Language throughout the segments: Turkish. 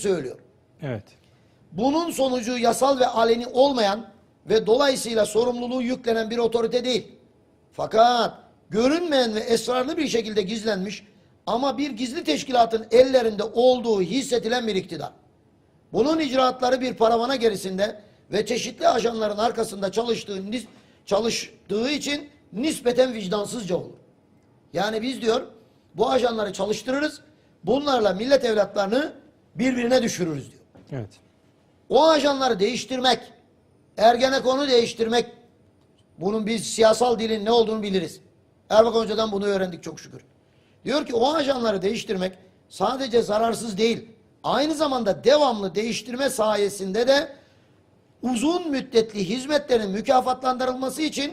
söylüyor. Evet. Bunun sonucu yasal ve aleni olmayan ve dolayısıyla sorumluluğu yüklenen bir otorite değil. Fakat görünmeyen ve esrarlı bir şekilde gizlenmiş ama bir gizli teşkilatın ellerinde olduğu hissedilen bir iktidar. Bunun icraatları bir paravana gerisinde ve çeşitli ajanların arkasında çalıştığı, çalıştığı için nispeten vicdansızca olur. Yani biz diyor bu ajanları çalıştırırız, bunlarla millet evlatlarını birbirine düşürürüz diyor. Evet. O ajanları değiştirmek, Ergenekon'u değiştirmek, bunun biz siyasal dilin ne olduğunu biliriz. Erbakan Hoca'dan bunu öğrendik çok şükür. Diyor ki o ajanları değiştirmek sadece zararsız değil, aynı zamanda devamlı değiştirme sayesinde de uzun müddetli hizmetlerin mükafatlandırılması için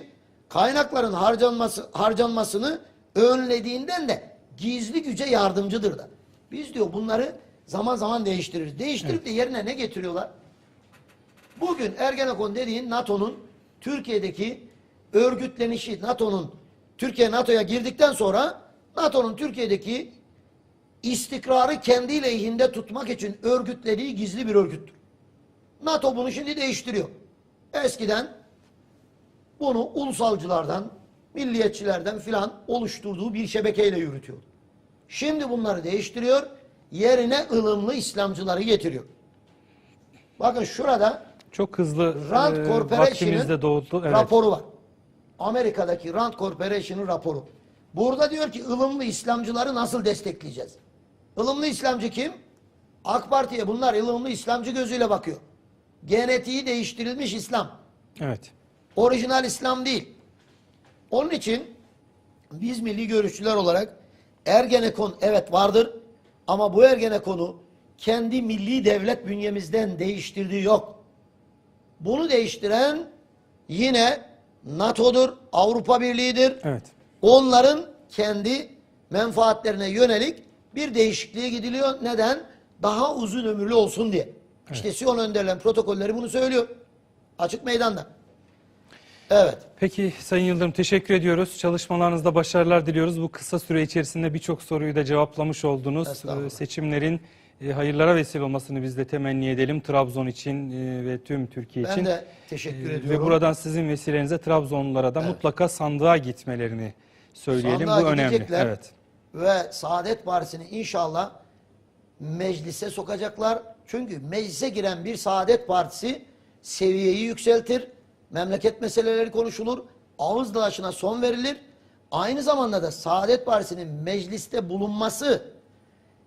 kaynakların harcanması, harcanmasını önlediğinden de gizli güce yardımcıdır da. Biz diyor bunları zaman zaman değiştiririz. Değiştirip de yerine ne getiriyorlar? Bugün Ergenekon dediğin NATO'nun Türkiye'deki örgütlenişi, NATO'nun Türkiye NATO'ya girdikten sonra NATO'nun Türkiye'deki istikrarı kendi lehinde tutmak için örgütlediği gizli bir örgüttür. NATO bunu şimdi değiştiriyor. Eskiden bunu ulusalcılardan, milliyetçilerden filan oluşturduğu bir şebekeyle yürütüyordu. Şimdi bunları değiştiriyor, yerine ılımlı İslamcıları getiriyor. Bakın şurada Çok hızlı Rand e, Corporation'ın doğdu. Evet. raporu var. Amerika'daki Rand Corporation'ın raporu. Burada diyor ki ılımlı İslamcıları nasıl destekleyeceğiz? Ilımlı İslamcı kim? AK Parti'ye bunlar ılımlı İslamcı gözüyle bakıyor. Genetiği değiştirilmiş İslam. Evet. Orijinal İslam değil. Onun için biz milli görüşçüler olarak Ergenekon evet vardır ama bu Ergenekon'u kendi milli devlet bünyemizden değiştirdiği yok. Bunu değiştiren yine NATO'dur, Avrupa Birliği'dir. Evet. Onların kendi menfaatlerine yönelik bir değişikliğe gidiliyor. Neden? Daha uzun ömürlü olsun diye. İşte Siyon önderlerin protokolleri bunu söylüyor. Açık meydanda. Evet. Peki Sayın Yıldırım teşekkür ediyoruz. Çalışmalarınızda başarılar diliyoruz. Bu kısa süre içerisinde birçok soruyu da cevaplamış oldunuz. Ee, Seçimlerin e, hayırlara vesile olmasını biz de temenni edelim. Trabzon için e, ve tüm Türkiye Ben için. de teşekkür Ee, ediyorum. Ve buradan sizin vesilenize Trabzonlulara da mutlaka sandığa gitmelerini söyleyelim. Sandığa Bu önemli. Evet. Ve Saadet Partisi'ni inşallah meclise sokacaklar. Çünkü meclise giren bir Saadet Partisi seviyeyi yükseltir. Memleket meseleleri konuşulur. Ağız dalaşına son verilir. Aynı zamanda da Saadet Partisi'nin mecliste bulunması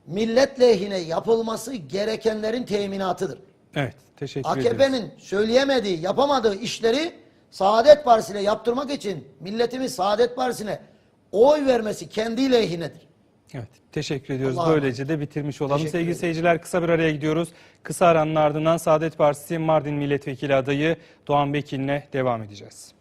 millet lehine yapılması gerekenlerin teminatıdır. Evet. Teşekkür ediyoruz. AKP'nin söyleyemediği, yapamadığı işleri Saadet Partisi'ne yaptırmak için milletimiz Saadet Partisi'ne oy vermesi kendi lehinedir. Evet, teşekkür ediyoruz. Allah'a Böylece de bitirmiş olalım. Teşekkür Sevgili ederim. seyirciler kısa bir araya gidiyoruz. Kısa aranın ardından Saadet Partisi Mardin Milletvekili adayı Doğan Bekil'le devam edeceğiz.